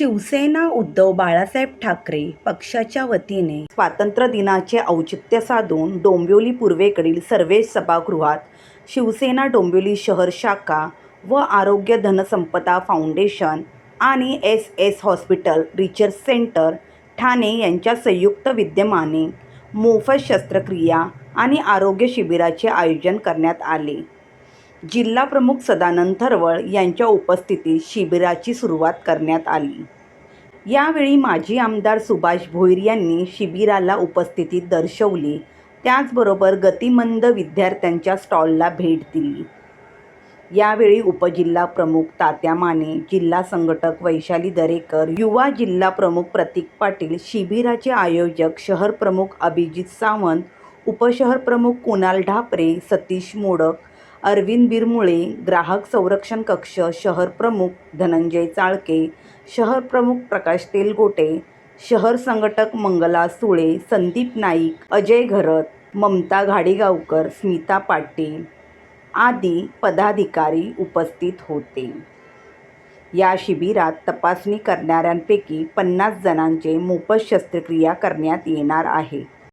शिवसेना उद्धव बाळासाहेब ठाकरे पक्षाच्या वतीने स्वातंत्र्य दिनाचे औचित्य साधून डोंबिवली पूर्वेकडील सर्व सभागृहात शिवसेना डोंबिवली शहर शाखा व आरोग्य धनसंपदा फाउंडेशन आणि S S hospital research centre Thane यांच्या संयुक्त विद्यमाने मोफत शस्त्रक्रिया आणि आरोग्य शिबिराचे आयोजन करण्यात आले. जिल्हाप्रमुख सदानंद थरवळ यांच्या उपस्थितीत शिबिराची सुरुवात करण्यात आली. यावेळी माजी आमदार सुभाष भोईर यांनी शिबिराला उपस्थिती दर्शवली. त्याचबरोबर गतिमंद विद्यार्थ्यांच्या स्टॉलला भेट दिली. यावेळी उपजिल्हा प्रमुख तात्या माने जिल्हा संघटक वैशाली दरेकर युवा जिल्हा प्रमुख प्रतीक पाटील शिबिराचे आयोजक शहर प्रमुख अभिजित सावंत उपशहर प्रमुख कुणाल ढापरे सतीश मोडक अरविंद बिरमुळे ग्राहक संरक्षण कक्ष शहर प्रमुख धनंजय चाळके शहर प्रमुख प्रकाश तेलगोटे शहर संघटक मंगला सुळे संदीप नाईक अजय घरत ममता घाडीगावकर स्मिता पाटील आदी पदाधिकारी उपस्थित होते. या शिबिरात तपासणी करणाऱ्यांपैकी पन्नास जणांचे मोफत शस्त्रक्रिया करण्यात येणार आहे.